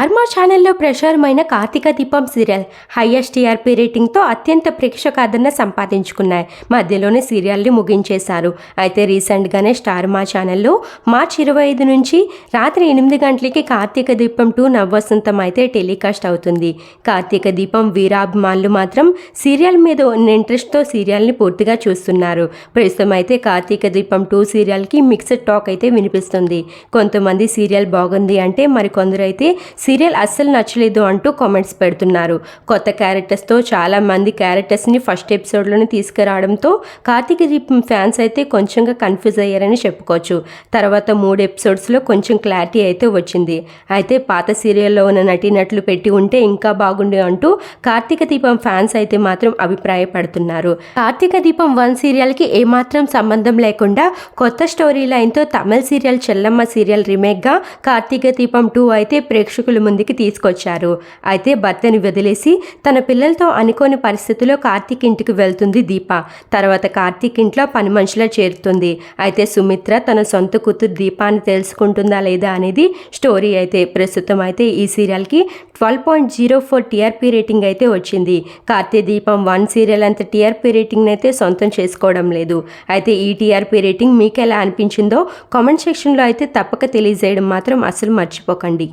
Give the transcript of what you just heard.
Star ఛానల్లో ప్రసారమైన కార్తీక దీపం సీరియల్ హైయెస్ట్ టీఆర్పీ రేటింగ్తో అత్యంత ప్రేక్షకాదరణ సంపాదించుకున్నాయి. మధ్యలోనే సీరియల్ని ముగించేశారు. అయితే రీసెంట్గానే స్టార్ మా ఛానల్లో మార్చి ఇరవై ఐదు నుంచి రాత్రి ఎనిమిది గంటలకి కార్తీక దీపం టూ నవ్వసంతం అయితే టెలికాస్ట్ అవుతుంది. కార్తీక దీపం వీరాభిమానులు మాత్రం సీరియల్ మీద ఉన్న ఇంట్రెస్ట్తో సీరియల్ని పూర్తిగా చూస్తున్నారు. ప్రస్తుతం అయితే Karthika Deepam two సీరియల్కి mixed talk అయితే వినిపిస్తుంది. కొంతమంది సీరియల్ బాగుంది అంటే మరికొందరు అయితే సీరియల్ అస్సలు నచ్చలేదు అంటూ కామెంట్స్ పెడుతున్నారు. కొత్త క్యారెక్టర్స్తో చాలా మంది క్యారెక్టర్స్ని ఫస్ట్ ఎపిసోడ్లోనే తీసుకురావడంతో కార్తీక దీపం ఫ్యాన్స్ అయితే కొంచెంగా కన్ఫ్యూజ్ అయ్యారని చెప్పుకోవచ్చు. తర్వాత మూడు ఎపిసోడ్స్లో కొంచెం క్లారిటీ అయితే వచ్చింది. అయితే పాత సీరియల్లో ఉన్న నటీనటులు పెట్టి ఉంటే ఇంకా బాగుండే అంటూ కార్తీక దీపం ఫ్యాన్స్ అయితే మాత్రం అభిప్రాయపడుతున్నారు. కార్తీక దీపం వన్ సీరియల్కి ఏమాత్రం సంబంధం లేకుండా కొత్త స్టోరీ లైన్తో తమిళ సీరియల్ చెల్లమ్మ సీరియల్ రీమేక్గా కార్తీక దీపం టూ అయితే ప్రేక్షకులు ముందుకి తీసుకొచ్చారు. అయితే భర్తని వదిలేసి తన పిల్లలతో అనుకోని పరిస్థితిలో కార్తీక్ ఇంటికి వెళ్తుంది దీప. తర్వాత కార్తీక్ ఇంట్లో పని మనుషులా చేరుతుంది. అయితే సుమిత్ర తన సొంత కూతురు దీపాన్ని తెలుసుకుంటుందా లేదా అనేది స్టోరీ అయితే ప్రస్తుతం అయితే ఈ సీరియల్కి twelve point zero four TRP rating అయితే వచ్చింది. కార్తీ దీపం వన్ సీరియల్ అంత టీఆర్పీ రేటింగ్ అయితే సొంతం చేసుకోవడం లేదు. అయితే ఈ టీఆర్పీ రేటింగ్ మీకు ఎలా అనిపించిందో కామెంట్ సెక్షన్లో అయితే తప్పక తెలియజేయడం మాత్రం అసలు మర్చిపోకండి.